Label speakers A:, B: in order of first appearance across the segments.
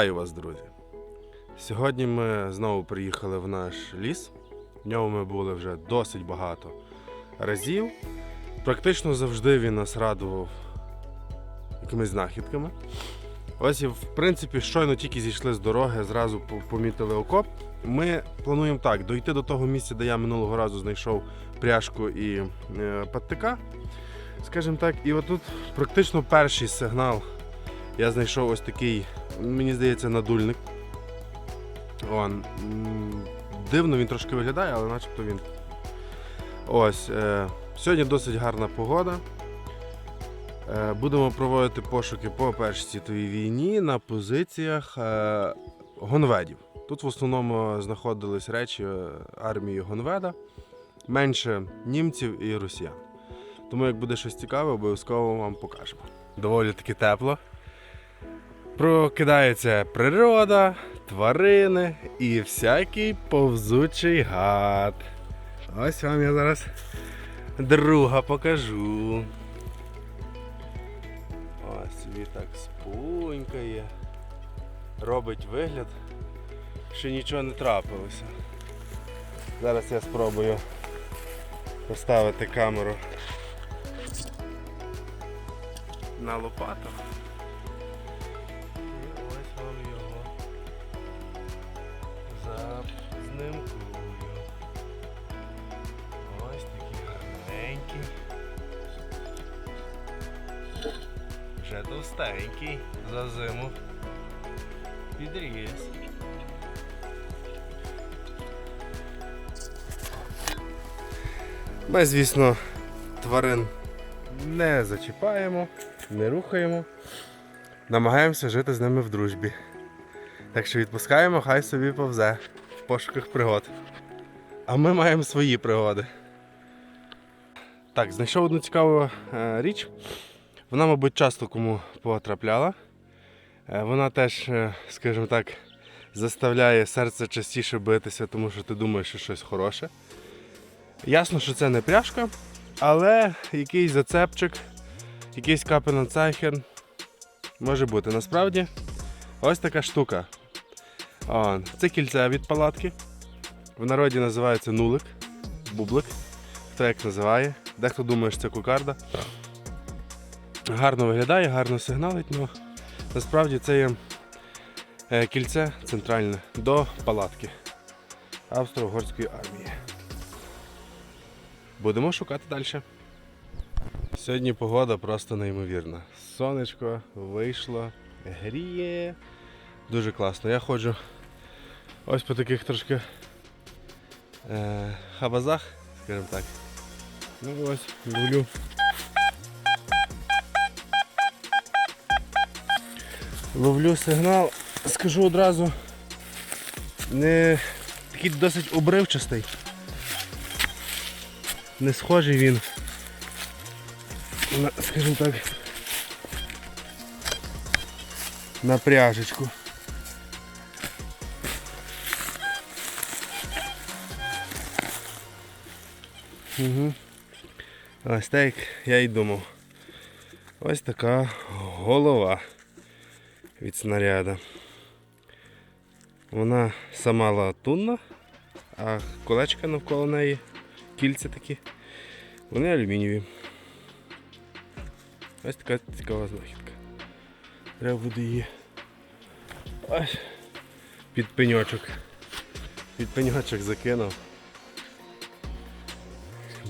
A: Вітаю вас, друзі! Сьогодні ми знову приїхали в наш ліс. В ньому ми були вже досить багато разів. Практично завжди він нас радував якимись знахідками. Ось в принципі щойно тільки зійшли з дороги, зразу помітили окоп. Ми плануємо так: дойти до того місця, де я минулого разу знайшов пряжку і е, паттика. Скажімо так, і отут практично перший сигнал я знайшов ось такий, мені здається, надульник. Он, дивно він трошки виглядає, але начебто він. Ось. Е, сьогодні досить гарна погода. Е, будемо проводити пошуки по Першій світовій війні на позиціях е, гонведів. Тут в основному знаходились речі е, армії гонведа, менше німців і росіян. Тому, як буде щось цікаве, обов'язково вам покажемо. Доволі таки тепло. Прокидається природа, тварини і всякий повзучий гад. Ось вам я зараз друга покажу. Ось собі так спунькає. Робить вигляд, що нічого не трапилося. Зараз я спробую поставити камеру на лопату. Товстенький за зиму. Підріс. Ми, звісно, тварин не зачіпаємо, не рухаємо. Намагаємося жити з ними в дружбі. Так що відпускаємо, хай собі повзе в пошуках пригод. А ми маємо свої пригоди. Так, знайшов одну цікаву е, річ. Вона, мабуть, часто кому потрапляла. Е, вона теж, е, скажімо так, заставляє серце частіше битися, тому що ти думаєш, що щось хороше. Ясно, що це не пряжка, але якийсь зацепчик, якийсь капенцайхер може бути. Насправді, ось така штука. О, це кільце від палатки. В народі називається нулик, бублик. Хто як називає. Дехто думає, що це кокарда. Гарно виглядає, гарно сигналить, але насправді це є е, кільце центральне до палатки Австро-Угорської армії. Будемо шукати далі. Сьогодні погода просто неймовірна. Сонечко вийшло, гріє. Дуже класно. Я ходжу ось по таких трошки е, хабазах, скажімо так. Ну ось, люблю. Ловлю сигнал, скажу одразу, не такий досить обривчастий. Не схожий він на, скажімо так, на пряжечку. Угу. Ось так я й думав. Ось така голова від снаряда. Вона сама латунна, а колечка навколо неї, кільця такі, вони алюмінієві. Ось така цікава знахідка. Треба буде її ось під пеньочок. Під пеньочок закинув.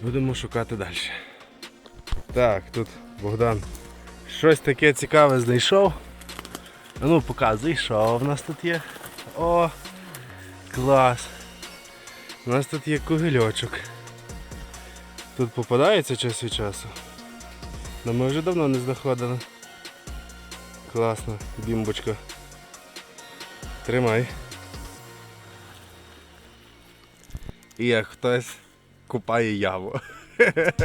A: Будемо шукати далі. Так, тут Богдан щось таке цікаве знайшов. Ну показуй, що в нас тут є. О, клас. У нас тут є кугельочок. Тут попадається час від часу. Ну ми вже давно не знаходили. Класно, бімбочка. Тримай. І як хтось купає яву.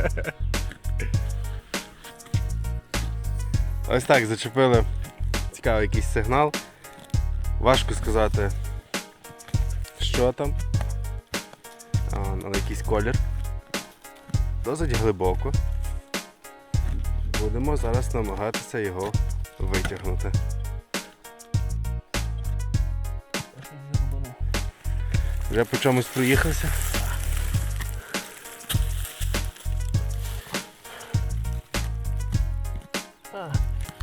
A: Ось так зачепили випускав якийсь сигнал. Важко сказати, що там, але якийсь колір. Досить глибоко. Будемо зараз намагатися його витягнути. Вже по чомусь проїхався.
B: А,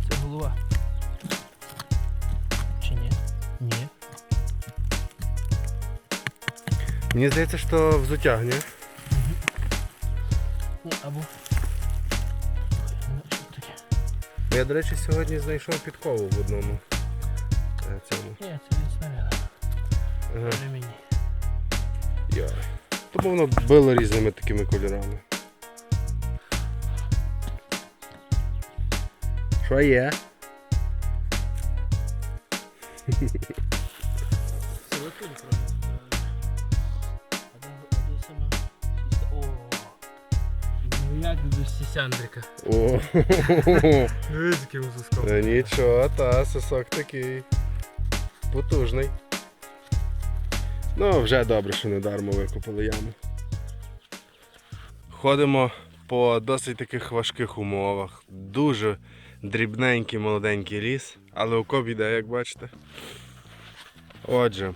B: це голова.
A: Мені здається, що взуття, ні?
B: Ні, або.
A: Я, до речі, сьогодні знайшов підкову в одному е, цьому.
B: Ні, це від снаряда.
A: Ага.
B: Ремені.
A: Тому воно било різними такими кольорами. Що є?
B: Силикон, правда? Як до сісяндрика?
A: О,
B: Дивись, яким зуском.
A: Та нічого, та, сосок такий. Потужний. Ну, вже добре, що не дармо викопали яму. Ходимо по досить таких важких умовах. Дуже дрібненький молоденький ліс, але окоп іде, як бачите. Отже,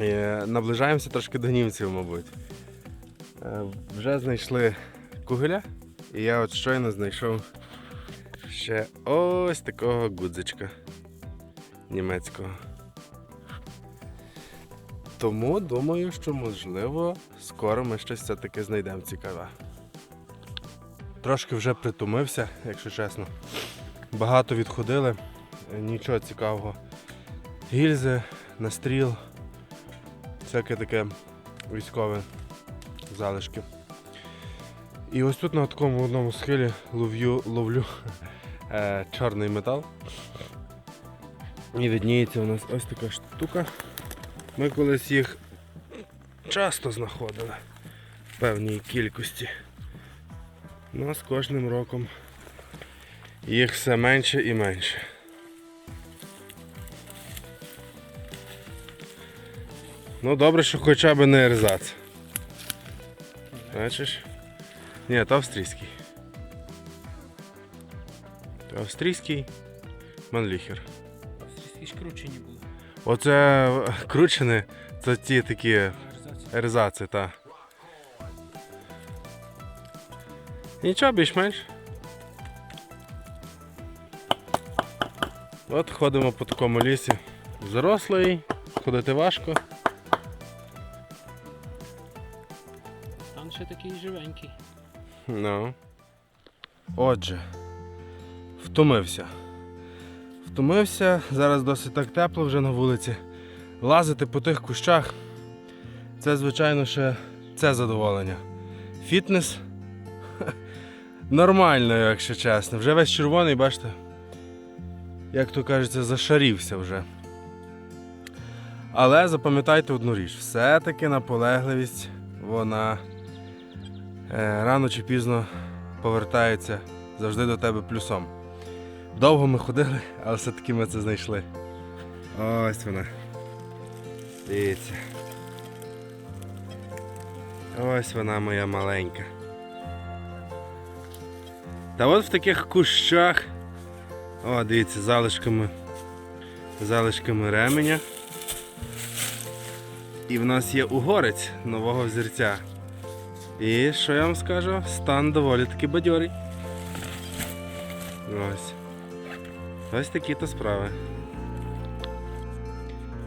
A: е, наближаємося трошки до німців, мабуть. Е, Вже знайшли кугеля, і я от щойно знайшов ще ось такого гудзичка німецького. Тому думаю, що можливо скоро ми щось все-таки знайдемо цікаве. Трошки вже притомився, якщо чесно. Багато відходили, нічого цікавого. Гільзи, настріл, всяке таке військове залишки. І ось тут на такому одному схилі ловлю, ловлю е, чорний метал. І видніється у нас ось така штука. Ми колись їх часто знаходили в певній кількості. Ну з кожним роком їх все менше і менше. Ну добре, що хоча б не ерзац. Бачиш? Ні, то австрійський. То австрійський манліхер.
B: Австрійські ж кручені були.
A: Оце е, кручені, це ті такі ерзаци, та. Нічого, більш-менш. От ходимо по такому лісі. Зарослий, ходити важко.
B: Там ще такий живенький.
A: Ну. Отже, втомився. Втомився, зараз досить так тепло вже на вулиці. Лазити по тих кущах. Це, звичайно, ще це задоволення. Фітнес. Нормально, якщо чесно. Вже весь червоний, бачите? Як то кажеться, зашарівся вже. Але запам'ятайте одну річ, все-таки наполегливість, вона рано чи пізно повертається завжди до тебе плюсом. Довго ми ходили, але все-таки ми це знайшли. Ось вона. Дивіться. Ось вона моя маленька. Та от в таких кущах. О, дивіться, залишками. Залишками ременя. І в нас є угорець нового взірця. І що я вам скажу? Стан доволі таки бадьорий. Ось. Ось такі то справи.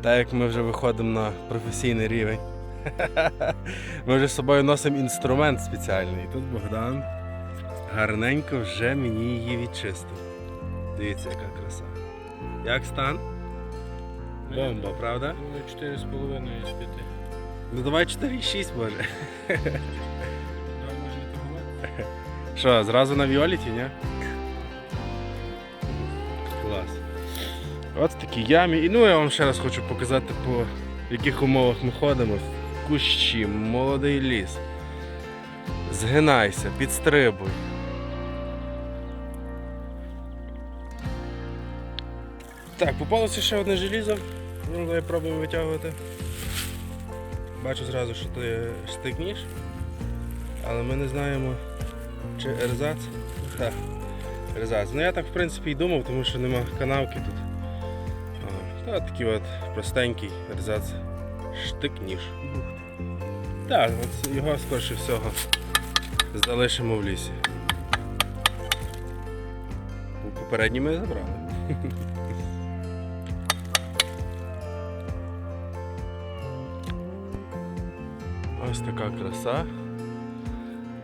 A: Так як ми вже виходимо на професійний рівень. Ми вже з собою носимо інструмент спеціальний. Тут Богдан гарненько вже мені її відчистив. Дивіться, яка краса. Як стан? Бомба, правда?
B: 4,5 з 5.
A: Ну давай 4,6 може. Що, зразу на Віоліті, ні? Клас. От в такій ямі. І ну я вам ще раз хочу показати, по яких умовах ми ходимо. Кущі, молодий ліс. Згинайся, підстрибуй. Так, попалося ще одне желізо. Ну, давай пробуємо витягувати. Бачу зразу, що це штик-ніж. Але ми не знаємо, чи ерзац? Так, ерзац. Ну я так в принципі і думав, тому що нема канавки тут. Та такий от простенький ерзац штик-ніж. Так, от його скорше всього залишимо в лісі. Попередній ми забрали. Ось така краса.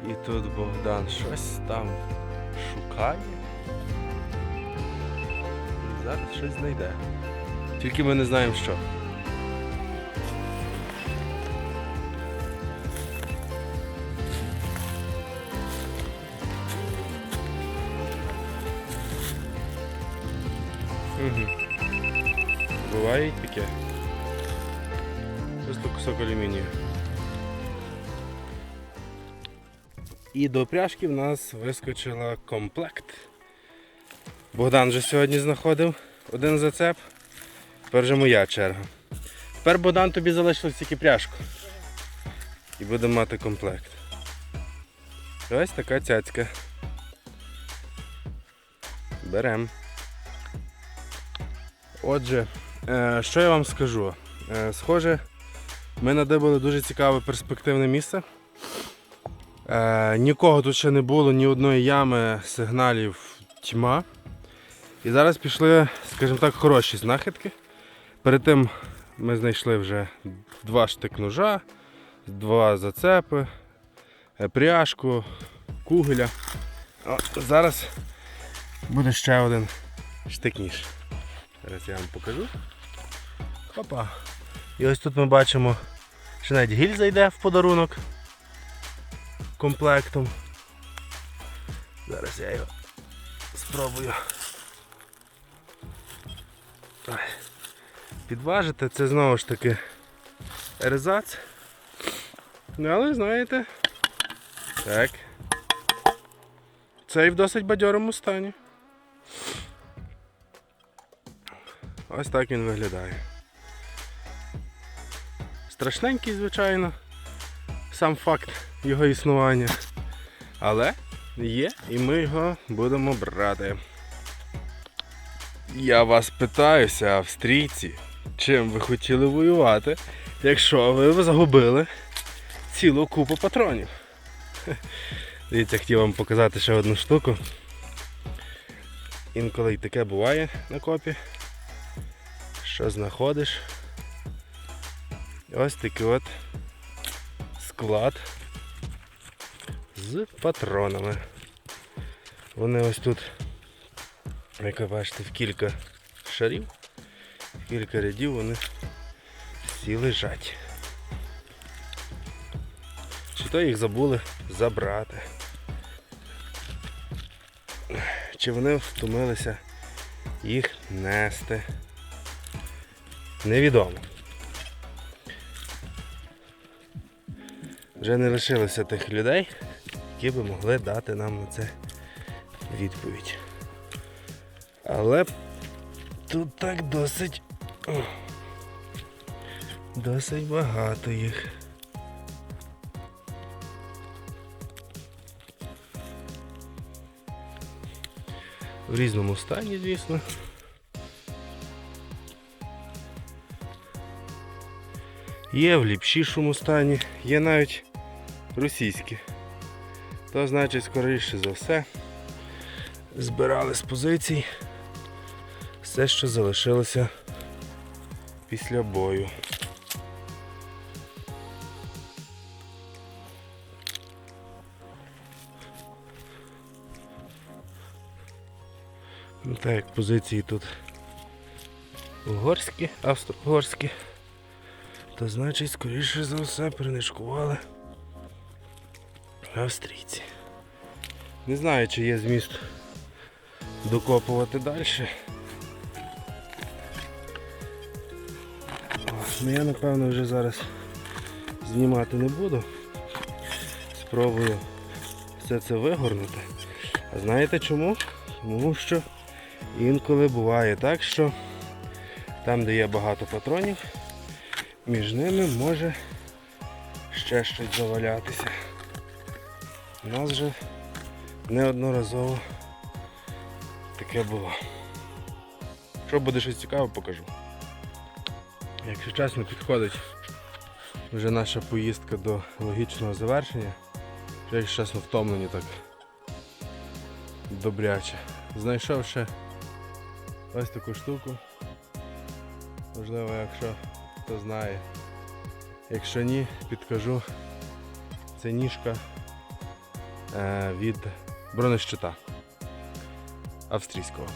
A: І тут Богдан щось там шукає. І зараз щось знайде. Тільки ми не знаємо що. Угу. Буває таке. Просто кусок алюмінію. І до пряжки в нас вискочила комплект. Богдан вже сьогодні знаходив один зацеп. Тепер вже моя черга. Тепер Богдан тобі залишилось тільки пряжку. І будемо мати комплект. Ось така цяцька. Берем. Отже, е, що я вам скажу? Е, Схоже, ми надибали дуже цікаве перспективне місце. Е, нікого тут ще не було, ні одної ями, сигналів тьма. І зараз пішли, скажімо так, хороші знахідки. Перед тим ми знайшли вже два штик ножа, два зацепи, е, пряжку, кугеля. О, зараз буде ще один штик-ніж. Зараз я вам покажу. Хопа. І ось тут ми бачимо, що навіть гільза йде в подарунок комплектом. Зараз я його спробую. Підважити це знову ж таки ерзац. Ну, але знаєте. Так. Цей в досить бадьорому стані. Ось так він виглядає. Страшненький, звичайно, сам факт його існування. Але є, і ми його будемо брати. Я вас питаюся, австрійці, чим ви хотіли воювати, якщо ви загубили цілу купу патронів. Дивіться, хотів вам показати ще одну штуку. Інколи й таке буває на копі. Що знаходиш? Ось такий от склад з патронами. Вони ось тут, як ви бачите, в кілька шарів, в кілька рядів вони всі лежать. Чи то їх забули забрати? Чи вони втомилися їх нести? Невідомо. Вже не лишилося тих людей, які би могли дати нам на це відповідь. Але тут так досить. Досить багато їх. В різному стані, звісно. Є в ліпшішому стані, є навіть російські. То значить, скоріше за все, збирали з позицій все, що залишилося після бою. Ну, Так як позиції тут угорські, австро-угорські, то значить, скоріше за все перенишкували австрійці. Не знаю, чи є зміст докопувати далі. Ну я напевно вже зараз знімати не буду. Спробую все це вигорнути. А знаєте чому? Тому що інколи буває так, що там, де є багато патронів, між ними може ще щось завалятися. У нас вже неодноразово таке було. Що буде щось цікаве, покажу. Якщо чесно, підходить Вже наша поїздка до логічного завершення. Якщо чесно, втомлені так добряче. Знайшов ще ось таку штуку. Можливо, якщо хто знає. Якщо ні, підкажу. Це ніжка від бронещита австрійського.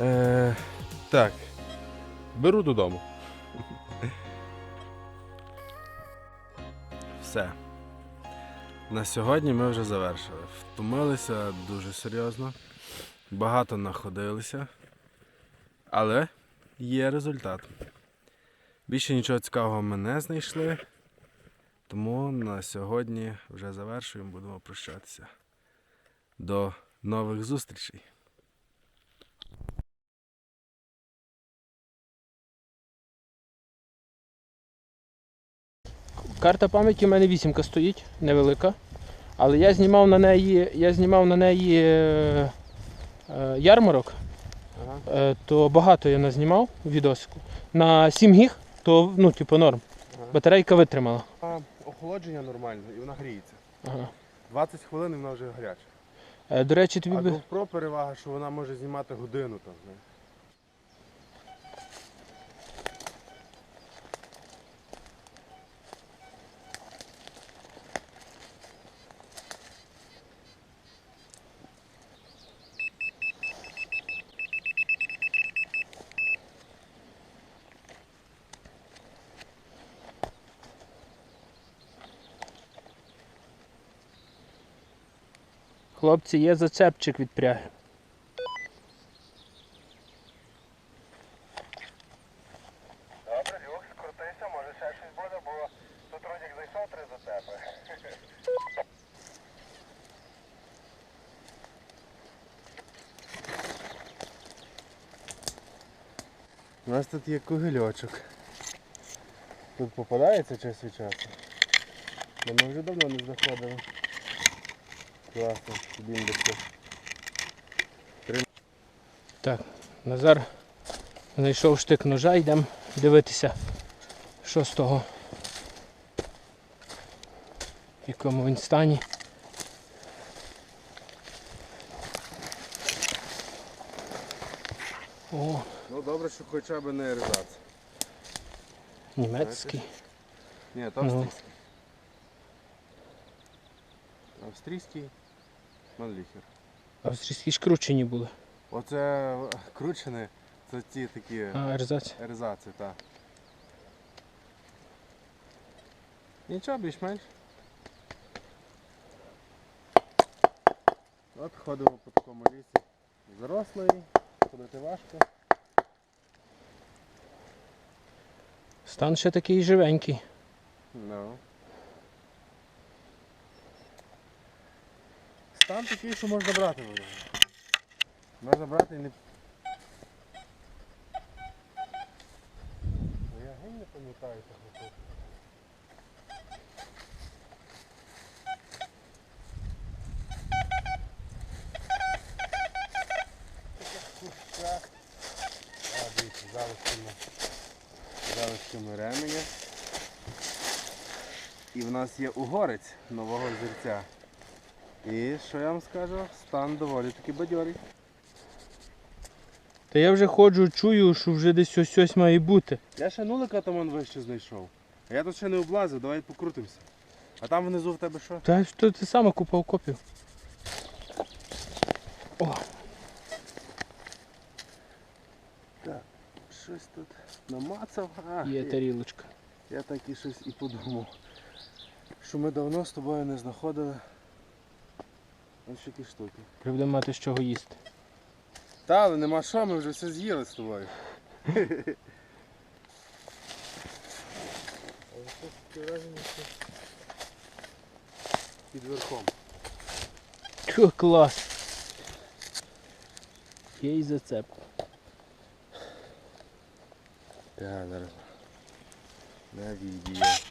A: Е, так, беру додому. Все. На сьогодні ми вже завершили. Втомилися дуже серйозно. Багато находилися. Але є результат. Більше нічого цікавого ми не знайшли. Тому на сьогодні вже завершуємо, будемо прощатися. До нових зустрічей!
B: Карта пам'яті у мене вісімка стоїть, невелика. Але я знімав на неї, я знімав на неї е, е, ярмарок,
A: Ага.
B: е, то багато я назнімав відосику. На 7 гіг, то ну, типу норм.
A: Ага.
B: Батарейка витримала.
A: Охолодження нормальне і вона гріється.
B: Ага.
A: 20 хвилин і вона вже гаряча.
B: Е, до речі, тобі
A: А
B: би.
A: GoPro перевага, що вона може знімати годину там. знаєш.
B: Хлопці, є зацепчик від пряги.
A: Добре, Люк, скрутися, може ще щось буде, бо тут Родік зайшов три зацепи. У нас тут є кугельочок. Тут попадається час від часу. Ми вже давно не знаходили. Класно, бімбочка.
B: Так, Назар знайшов штик ножа, йдемо дивитися, що з того. В якому він стані. О,
A: Ну добре, що хоча б не ржац.
B: німецький.
A: Ні, то
B: Ну.
A: австрійський. Манліхер.
B: Австрійські ж кручені були.
A: Оце кручені, це ті такі
B: А, ерзац.
A: ерзаци, так. Нічого, більш-менш. От ходимо по такому лісі. Зарослий, ходити важко.
B: Стан ще такий живенький.
A: Ну. Стан такий, що можна брати воно. Можна брати і не. Я геть не пам'ятаю залишками, залишками ременя. І в нас є угорець нового зірця. І що я вам скажу, стан доволі таки бадьорий.
B: Та я вже ходжу, чую, що вже десь ось ось має бути.
A: Я ще нулика там он вище знайшов. А я тут ще не облазив, давай покрутимося. А там внизу в тебе що?
B: Та що ти саме купав копів? О,
A: Так, щось тут намацав. А,
B: є тарілочка.
A: я так і щось і подумав. Що ми давно з тобою не знаходили. Ось такі штуки.
B: Треба мати з чого їсти.
A: Та, але нема що, ми вже все з'їли з тобою. Під верхом.
B: Тьху, клас. Є і зацепка.
A: Так, зараз. На відео.